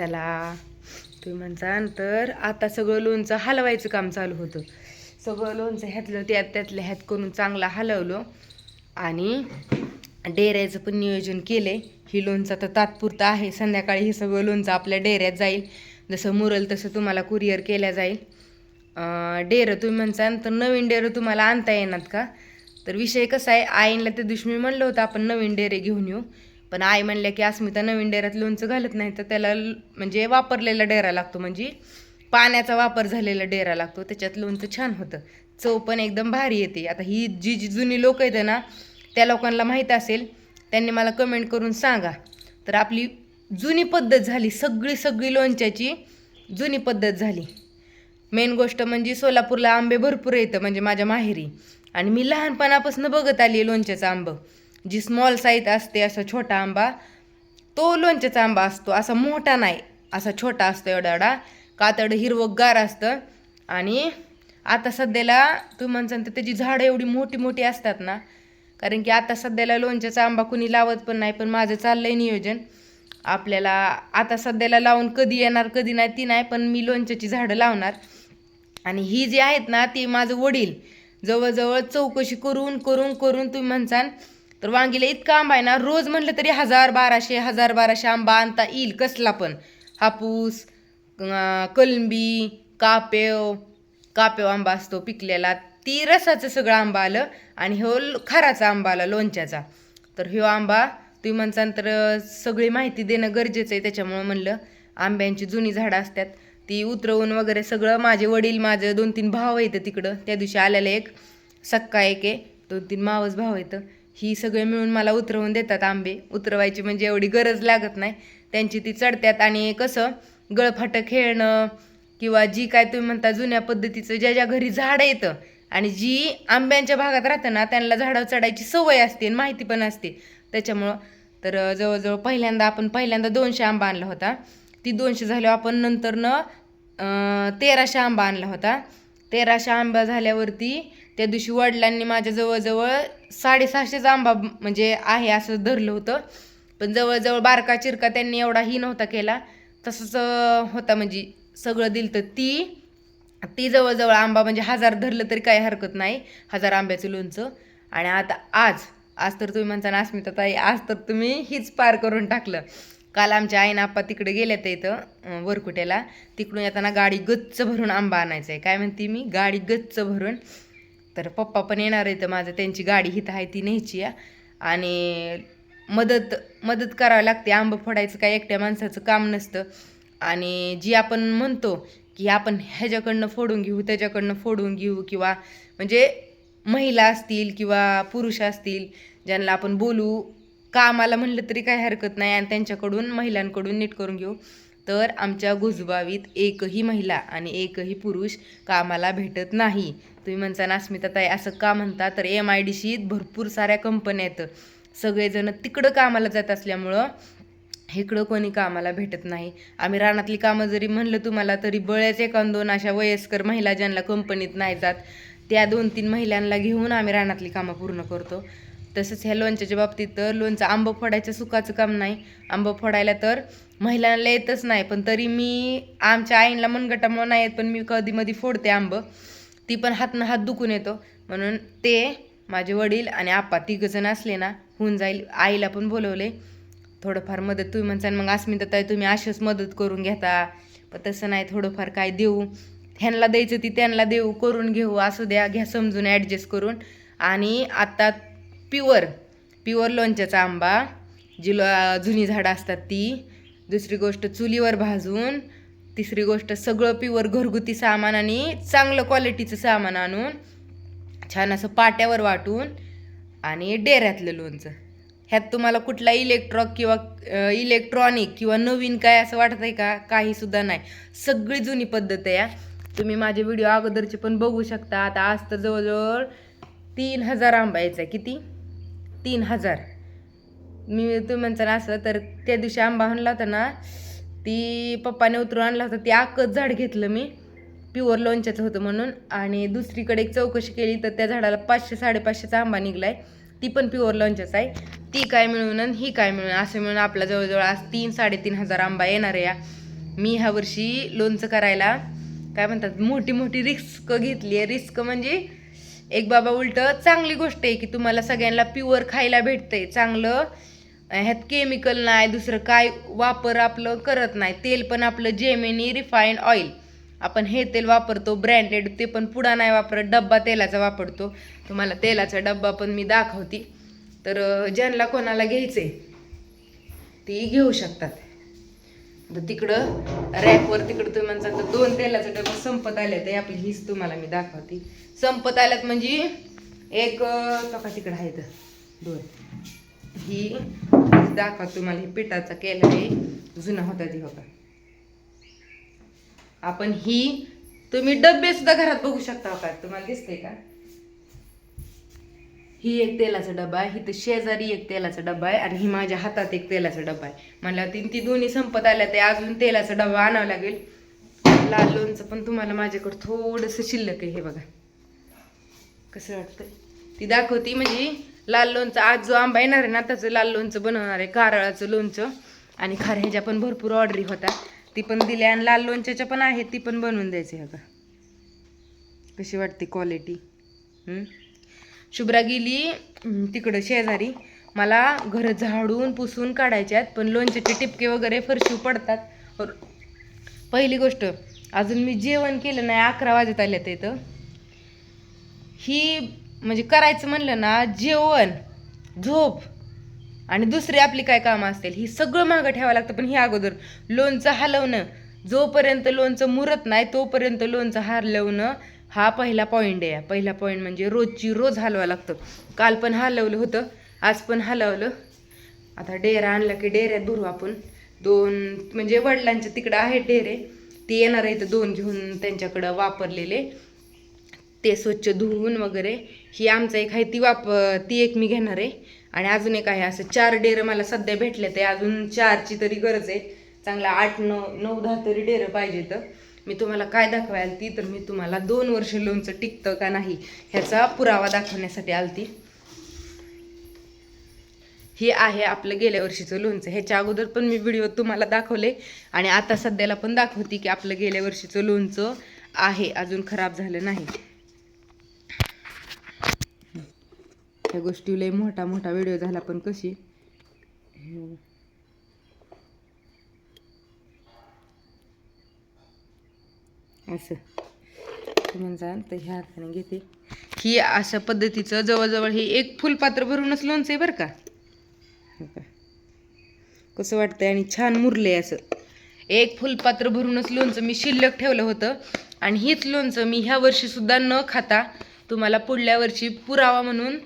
चला तुम्ही म्हणता तर आता सगळं लोणचं हलवायचं काम चालू होतं. सगळं लोणचं ह्यातलं त्यात त्यातल्या ह्यात करून चांगलं हलवलं. आणि डेऱ्याचं पण नियोजन केले ही लोणचं तर तात्पुरतं आहे. संध्याकाळी हे सगळं लोणचं आपल्या डेऱ्यात जाईल. जसं मुरल तसं तुम्हाला कुरिअर केल्या जाईल. डेरं तुम्ही म्हणता तर नवीन डेरं तुम्हाला आणता येणार का? तर विषय कसा आहे आईनला ते दुश्मी म्हणलं होतं आपण नवीन डेरे घेऊन येऊ. पण आई म्हणल्या की अस्मिता नवीन डेऱ्यात लोणचं घालत नाही तर त्याला म्हणजे वापरलेला डेरा लागतो म्हणजे पाण्याचा वापर झालेला डेरा लागतो त्याच्यात लोणचं छान होतं. चव पण एकदम भारी येते. आता ही जी जी जुनी लोक आहेत ना त्या लोकांना माहीत असेल त्यांनी मला कमेंट करून सांगा. तर आपली जुनी पद्धत झाली सगळी सगळी लोणच्याची जुनी पद्धत झाली. मेन गोष्ट म्हणजे सोलापूरला आंबे भरपूर येतं म्हणजे माझ्या माहेरी. आणि मी लहानपणापासून बघत आली आहे लोणच्याचं आंबं. जी स्मॉल साईज असते असा छोटा आंबा तो लोणच्याचा आंबा असतो. असा मोठा नाही असा छोटा असतो एवढा एवढा. कातड हिरवगार असतं. आणि आता सध्याला तुम्ही म्हणसान तर त्याची झाडं एवढी मोठी मोठी असतात ना. कारण की आता सध्याला लोणच्याचा आंबा कुणी लावत पण नाही पण माझं चाललंय नियोजन. आपल्याला आता सध्याला लावून कधी येणार कधी नाही ती नाही पण मी लोणच्याची झाडं लावणार. आणि ही जी आहेत ना ती माझं वडील जवळजवळ चौकशी करून करून करून तुम्ही म्हणसान तर वांगीला इतका आंबा आहे ना रोज म्हटलं तरी हजार बाराशे हजार बाराशे आंबा आणता येईल कसला पण. हापूस कलंबी कापेव कापेव आंबा असतो पिकलेला. ती रसाचं सगळं आंबा आलं आणि हो ल- खाराचा आंबा आला लोणच्याचा. तर ह्यो आंबा तुम्ही म्हणसान तर सगळी माहिती देणं गरजेचं आहे. त्याच्यामुळं म्हणलं आंब्यांची जुनी झाडं असतात ती उतरवून वगैरे सगळं माझे वडील माझं दोन तीन भाव येतं तिकडं. त्या दिवशी आलेलं एक सक्का एक आहे दोन तीन मावस भाव येतं ही सगळे मिळून मला उतरवून देतात आंबे. उतरवायची म्हणजे एवढी गरज लागत नाही. त्यांची ती चढत्यात आणि कसं गळफाटं खेळणं किंवा जी काय तुम्ही म्हणता जुन्या पद्धतीचं ज्या ज्या घरी झाडं येतं आणि जी आंब्यांच्या भागात राहतं ना त्यांना झाडावर चढायची सवय असते आणि माहिती पण असते. त्याच्यामुळं तर जवळजवळ पहिल्यांदा आपण पहिल्यांदा दोनशे आंबा आणला होता. ती दोनशे झाल्यावर आपण नंतरनं तेराशे आंबा आणला होता. तेराशे आंबा झाल्यावरती त्या दिवशी वडिलांनी माझ्या जवळजवळ साडेसहाशेच आंबा म्हणजे आहे असं धरलं होतं. पण जवळजवळ बारका चिरका त्यांनी एवढाही नव्हता केला. तसंच होता म्हणजे सगळं दिलं तर ती ती जवळजवळ आंबा म्हणजे हजार धरलं तरी काही हरकत नाही हजार आंब्याचं लोणचं. आणि आता आज आज तर तुम्ही म्हणता ना अस्मिता ताई आज तर तुम्ही हीच पार करून टाकलं. काल आमच्या आईनं आप्पा तिकडे तर इथं वरकुट्याला. तिकडून येताना गाडी गच्च भरून आंबा आणायचा आहे काय म्हणते मी? गाडी गच्च भरून. तर पप्पा पण येणार आहे तर माझं. त्यांची गाडी हिथं आहे ती न्यायची आहे आणि मदत मदत करावी लागते. आंबं फोडायचं काय एकट्या माणसाचं काम नसतं. आणि जी आपण म्हणतो की आपण ह्याच्याकडनं फोडून घेऊ त्याच्याकडनं फोडून घेऊ किंवा म्हणजे महिला असतील किंवा पुरुष असतील ज्यांना आपण बोलू कामाला म्हणलं तरी काही हरकत नाही आणि त्यांच्याकडून महिलांकडून नीट करून घेऊ. तर आमच्या गुजबावीत एकही महिला आणि एकही पुरुष कामाला भेटत नाही. तुम्ही म्हणता ना ताई असं का म्हणता? तर एम आय डी सीत भरपूर साऱ्या कंपन्या आहेत. सगळेजण तिकडं कामाला जात असल्यामुळं इकडं कोणी कामाला भेटत नाही. आम्ही रानातली कामं जरी म्हणलं तुम्हाला तरी बळ्याच एकान दोन अशा वयस्कर महिला ज्यांना कंपनीत नाही जात त्या दोन तीन महिलांना घेऊन आम्ही रानातली कामं पूर्ण करतो. तसंच ह्या लोणच्याच्या बाबतीत तर लोणचं आंबं फोडायचं सुखाचं काम नाही. आंबं फोडायला तर महिलांना येतच नाही. पण तरी मी आमच्या आईला मनगटामुळं नाही येत पण मी कधी मधी फोडते आंबं. ती पण हातनं हात दुखून येतो. म्हणून ते माझे वडील आणि आप्पा तिघंजण असले ना होऊन जाईल. आईला पण बोलवले थोडंफार मदत तुम्ही म्हणसान मग अस्मिता ताई तुम्ही अशीच मदत करून घेता. पण तसं नाही थोडंफार काय देऊ. ह्यांना द्यायचं ती त्यांना देऊ करून घेऊ. असू द्या घ्या समजून ॲडजस्ट करून. आणि आता प्युअर प्युअर लोणच्याचा आंबा. जी लो जुनी झाडं असतात ती. दुसरी गोष्ट चुलीवर भाजून. तिसरी गोष्ट सगळं प्युअर घरगुती सामान आणि चांगलं क्वालिटीचं सामान आणून. छान असं पाट्यावर वाटून. आणि डेऱ्यातलं लोणचं. ह्यात तुम्हाला कुठला इलेक्ट्रॉक किंवा इलेक्ट्रॉनिक किंवा नवीन काय असं वाटत आहे का काहीसुद्धा नाही. सगळी जुनी पद्धत आहे तुम्ही माझे व्हिडिओ अगोदरचे पण बघू शकता. आता आज तर जवळजवळ तीन हजार आंबायचा आहे. किती? तीन हजार. मी तुम्ही म्हणताना असं तर त्या दिवशी आंबा आणला होता ना ती पप्पाने उतरून आणला होता ते आकच झाड घेतलं मी प्युअर लोणच्याचं होतं म्हणून. आणि दुसरीकडे एक चौकशी केली तर त्या झाडाला पाचशे साडेपाचशेचा आंबा निघलाय. ती पण प्युअर लोणच्याच आहे. ती काय मिळून आणि ही काय मिळून असं मिळून आपला जवळजवळ आज तीन साडेतीन हजार आंबा येणार आहे या. मी ह्या वर्षी लोणचं करायला काय म्हणतात मोठी मोठी रिस्क घेतली आहे. रिस्क म्हणजे एक बाबा उलट चांगली गोष्ट आहे की तुम्हाला सगळ्यांना प्युअर खायला भेटतंय. चांगलं ह्यात केमिकल नाही दुसरं काय वापर आपलं करत नाही. तेल पण आपलं जेमिनी रिफाईंड ऑइल आपण हे तेल वापरतो ब्रँडेड ते पण पुडा नाही वापरत डब्बा तेलाचा वापरतो. तुम्हाला तेलाचा डब्बा पण मी दाखवते. तर ज्यांना कोणाला घ्यायचं आहे ती घेऊ शकतात. तर तिकडं रॅकवर तिकडं तुम्ही म्हणता तर दोन तेलाचं डबे संपत आले तर आपली हीच तुम्हाला मी दाखवते. संपत आल्यात म्हणजे एक तका तिकडं आहे तर दोन. ही दाखवा तुम्हाला ही पिठाचा केला आहे. जुना होता ती बघा. आपण ही तुम्ही डबे सुद्धा घरात बघू शकता का तुम्हाला दिसतंय का? ही एक तेलाचा डबा आहे ही तर शेजारी एक तेलाचा डबा आहे आणि ही माझ्या हातात एक तेलाचा डबा आहे. मला ती ती दोन्ही संपत आल्या ते अजून तेलाचा डबा आणावा लागेल. लाल लोणचं पण तुम्हाला माझ्याकडं थोडंसं शिल्लक आहे हे बघा. कसं वाटतं ती दाखवती म्हणजे लाल लोणचं आज जो आंबा येणार आहे ना त्याचं लाल लोणचं बनवणार आहे कारळाचं लोणचं. आणि खाऱ्याच्या पण भरपूर ऑर्डरी होता ती पण दिल्या आणि लाल लोणच्याच्या पण आहेत ती पण बनवून द्यायची आहे कशी वाटते क्वालिटी शुभ्रा गेली तिकडं शेजारी. मला घर झाडून पुसून काढायचे आहेत पण लोणच्याचे टिपके वगैरे फरशी पडतात. पहिली गोष्ट अजून मी जेवण केलं नाही अकरा वाजत आल्यात ते इथं. ही म्हणजे करायचं म्हणलं ना जेवण झोप आणि दुसरी आपली काय कामं असतील ही सगळं मागं ठेवावं लागतं. पण ही अगोदर लोणचं हलवणं जोपर्यंत लोणचं मुरत नाही तोपर्यंत लोणचं हलवणं हा पहिला पॉईंट आहे. पहिला पॉईंट म्हणजे रोजची रोज हलवावं लागतं. काल पण हलवलं होतं आज पण हलवलं. आता डेरा आणला की डेऱ्यात भरू आपण. दोन म्हणजे वडिलांच्या तिकडं आहेत डेरे. ते येणार आहेत दोन घेऊन त्यांच्याकडं वापरलेले. ते स्वच्छ धुवून वगैरे. ही आमचं एक आहे ती वाप ती एक मी घेणार आहे. आणि अजून एक आहे असं चार डेरं मला सध्या भेटले ते अजून चारची तरी गरज आहे. चांगला आठ नऊ नऊ दहा तरी डेरं पाहिजे तर मी तुम्हाला काय दाखवायला ती तर मी तुम्हाला दोन वर्ष लोणचं टिकतं का नाही ह्याचा पुरावा दाखवण्यासाठी आलती. हे आहे आपलं गेल्या वर्षीचं लोणचं. ह्याच्या अगोदर पण मी व्हिडिओ तुम्हाला दाखवले आणि आता सध्याला पण दाखवते की आपलं गेल्या वर्षीचं लोणचं आहे अजून खराब झालं नाही. ह्या गोष्टी लय मोठा मोठा व्हिडिओ झाला पण कशी. असं. जाल तर ह्या हाताने घेते. ही अशा पद्धतीचं जवळजवळ ही एक फुलपात्र भरूनच लोणचं आहे बरं का? हे पहा. कसं वाटतंय आणि छान मुरले असं. एक फुलपात्र भरूनच लोणचं मी शिल्लक ठेवलं होतं. आणि हीच लोणचं मी ह्या वर्षी सुद्धा न खाता तुम्हाला पुढल्या वर्षी पुरावा म्हणून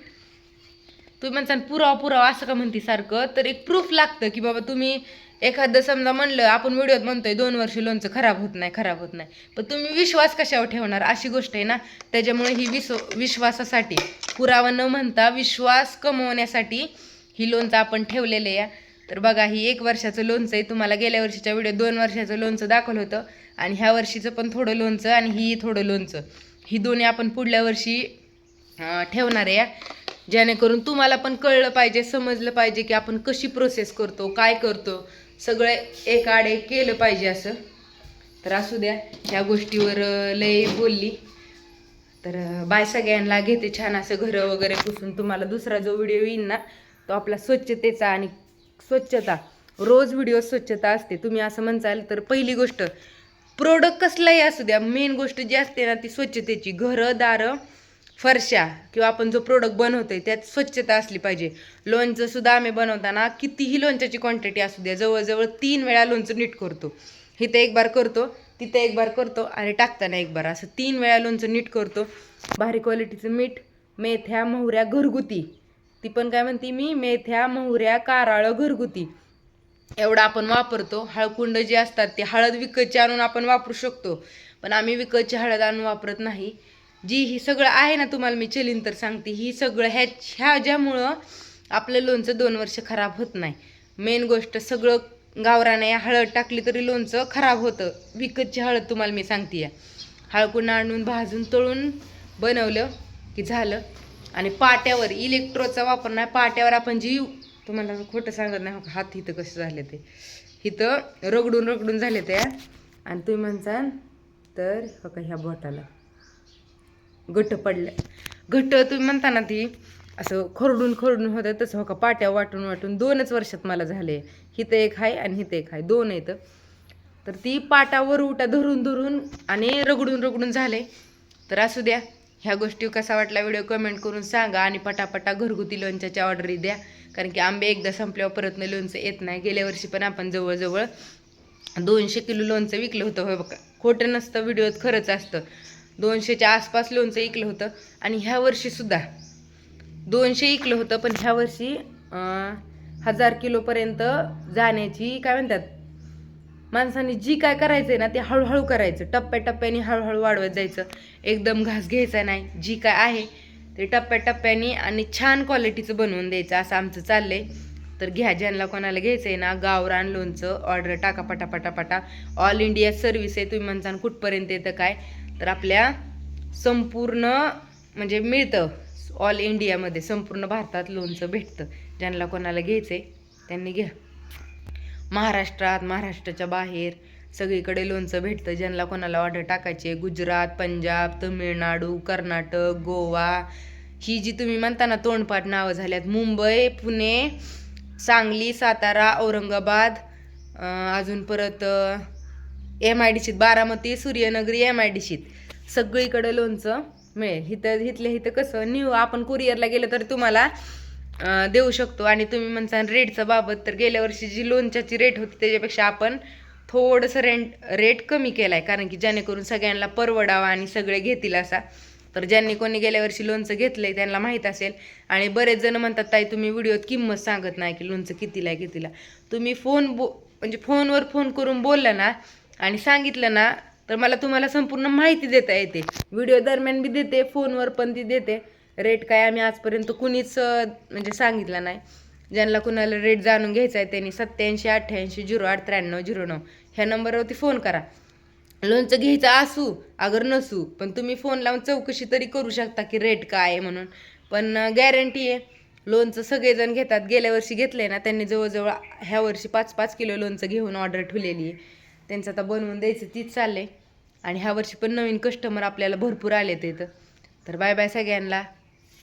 तुम्ही म्हणता पुरावा पुरावा असं का म्हणते सारखं तर एक प्रूफ लागतं की बाबा तुम्ही एखादं समजा म्हणलं आपण व्हिडिओत म्हणतोय दोन वर्ष लोणचं खराब होत नाही खराब होत नाही. पण तुम्ही विश्वास कशावर ठेवणार? अशी गोष्ट आहे ना. त्याच्यामुळे ही विश्व विश्वासासाठी पुरावा न म्हणता विश्वास कमवण्यासाठी ही लोणचं आपण ठेवलेले आहे. तर बघा ही एक वर्षाचं लोणचं आहे. तुम्हाला गेल्या वर्षीच्या व्हिडिओ दोन वर्षाचं लोणचं दाखवलं होतं. आणि ह्या वर्षीचं पण थोडं लोणचं आणि ही थोडं लोणचं. ही दोन्ही आपण पुढल्या वर्षी ठेवणार आहे. जेणेकरून तुम्हाला पण कळलं पाहिजे समजलं पाहिजे की आपण कशी प्रोसेस करतो काय करतो. सगळं एक एक केलं पाहिजे असं. तर असू द्या ह्या गोष्टीवर लय बोलली. तर बाय सगळ्यांना घेते छान असं घरं वगैरे पुसून. तुम्हाला दुसरा जो व्हिडिओ येईल ना तो आपला स्वच्छतेचा आणि स्वच्छता. रोज व्हिडिओ स्वच्छता असते. तुम्ही असं म्हणचाल तर पहिली गोष्ट प्रोडक्ट कसलाही असू द्या मेन गोष्ट जी असते ना ती स्वच्छतेची. घरं दारं फरशा किंवा आपण जो प्रोडक्ट बनवतोय त्यात स्वच्छता असली पाहिजे. लोणचं सुद्धा आम्ही बनवताना कितीही लोणच्याची क्वांटिटी असू द्या जवळजवळ तीन वेळा लोणचं नीट करतो. इथं एक बार करतो तिथं एक बार करतो आणि टाकताना एक बार. असं तीन वेळा लोणचं नीट करतो. भारी क्वालिटीचं मीठ मेथ्या मोहऱ्या घरगुती. ती पण काय म्हणते मी? मेथ्या मोहऱ्या कारळं घरगुती. एवढं आपण वापरतो. हळकुंड जे असतात ते हळद विकतची आणून आपण वापरू शकतो. पण आम्ही विकतची हळद आणून वापरत नाही. जी ही सगळं आहे ना तुम्हाला मी चलीन तर सांगते ही सगळं ह्या ह्या ज्यामुळं आपलं लोणचं दोन वर्ष खराब होत नाही. मेन गोष्ट सगळं गावराने हळद टाकली तरी लोणचं खराब होतं. विकतची हळद तुम्हाला मी सांगते या हळकून आणून भाजून तळून बनवलं की झालं. आणि पाट्यावर इलेक्ट्रोचा वापर नाही पाट्यावर आपण जी तुम्हाला खोटं सांगत नाही का, हात इथं कसं झाले ते. इथं रगडून रगडून झाले त्या आणि तुम्ही म्हणसान तर हो का ह्या बोटाला. घट्ट पडल्या. घट्ट तुम्ही म्हणता ना ती असं खरडून खरडून होतं तसं हो का पाट्या वाटून वाटून दोनच वर्षात मला झाले. हिथं एक आहे आणि हिथं एक आहे दोन आहेत. तर ती पाटावर उटा धरून धरून आणि रगडून रगडून झाले. तर असू द्या ह्या गोष्टी कसा वाटला व्हिडिओ कमेंट करून सांगा आणि पटापटा घरगुती लोणच्याच्या ऑर्डरी द्या. कारण की आंबे एकदा संपल्यावर परत लोणचं येत नाही. गेल्या वर्षी पण आपण जवळजवळ दोनशे किलो लोणचं विकलं होतं. हो बघा खोटं नसतं व्हिडिओत खरंच असतं. दोनशेच्या आसपास लोणचं ऐकलं होतं. आणि ह्या वर्षीसुद्धा दोनशे इकलं होतं पण ह्या वर्षी हजार किलोपर्यंत जाण्याची काय म्हणतात माणसाने जी काय करायचं आहे ना ते हळूहळू करायचं. टप्प्याटप्प्याने हळूहळू वाढवत जायचं. एकदम घास घ्यायचा नाही. जी काय आहे ते टप्प्याटप्प्याने आणि छान क्वालिटीचं बनवून द्यायचं. असं आमचं चाललं आहे तर घ्या ज्यांना कोणाला घ्यायचं आहे ना गावरान लोणचं ऑर्डर टाका पटापटापटा. ऑल इंडिया सर्व्हिस आहे तुम्ही म्हणसान कुठपर्यंत येतं काय. तर आपल्या संपूर्ण म्हणजे मिळतं. ऑल इंडियामध्ये संपूर्ण भारतात लोणचं भेटतं. ज्यांना कोणाला घ्यायचं आहे त्यांनी घ्या. महाराष्ट्रात महाराष्ट्राच्या बाहेर सगळीकडे लोणचं भेटतं. ज्यांना कोणाला ऑर्डर टाकायची आहे गुजरात पंजाब तमिळनाडू कर्नाटक गोवा ही जी तुम्ही म्हणता ना तोंडपाठ नावं झाल्यात मुंबई पुणे सांगली सातारा औरंगाबाद अजून परत M I D sheet Baramati Suryanagari M I D शीत. सगळीकडे लोणचं मिळेल. इथं इथल्या इथं कसं न्यू आपण कुरिअरला गेलं तर तुम्हाला देऊ शकतो. आणि तुम्ही म्हणता रेटचा बाबत तर गेल्या वर्षी जी लोणच्याची रेट होती त्याच्यापेक्षा आपण थोडंसं रेंट रेट कमी केला आहे कारण की जेणेकरून सगळ्यांना परवडावा आणि सगळे घेतील असा. तर ज्यांनी कोणी गेल्या वर्षी लोणचं आहे त्यांना माहीत असेल. आणि बरेच जण म्हणतात ताई तुम्ही व्हिडिओत किंमत सांगत नाही की लोणचं कितीला आहे कितीला तुम्ही फोन बो म्हणजे फोनवर फोन करून बोलला ना आणि सांगितलं ना तर मला तुम्हाला संपूर्ण माहिती देता येते. व्हिडिओ दरम्यान बी देते फोनवर पण ती देते. रेट काय आम्ही आजपर्यंत कुणीच म्हणजे सांगितला नाही. ज्यांना कुणाला रेट जाणून घ्यायचा आहे त्यांनी सत्याऐंशी अठ्ठ्याऐंशी झिरो आठ त्र्याण्णव झिरो नऊ ह्या नंबरवरती फोन करा. लोणचं घ्यायचं असू अगर नसू पण तुम्ही फोन लावून चौकशी तरी करू शकता की रेट काय आहे म्हणून. पण गॅरंटी आहे लोणचं सगळेजण घेतात. गेल्या वर्षी घेतले ना त्यांनी जवळजवळ ह्या वर्षी पाच पाच किलो लोणचं घेऊन ऑर्डर ठेवलेली आहे. त्यांचं आता बनवून द्यायचं तीच चाललंय. आणि ह्या वर्षी पण नवीन कस्टमर आपल्याला भरपूर आले इथं. तर बाय बाय सगळ्यांना.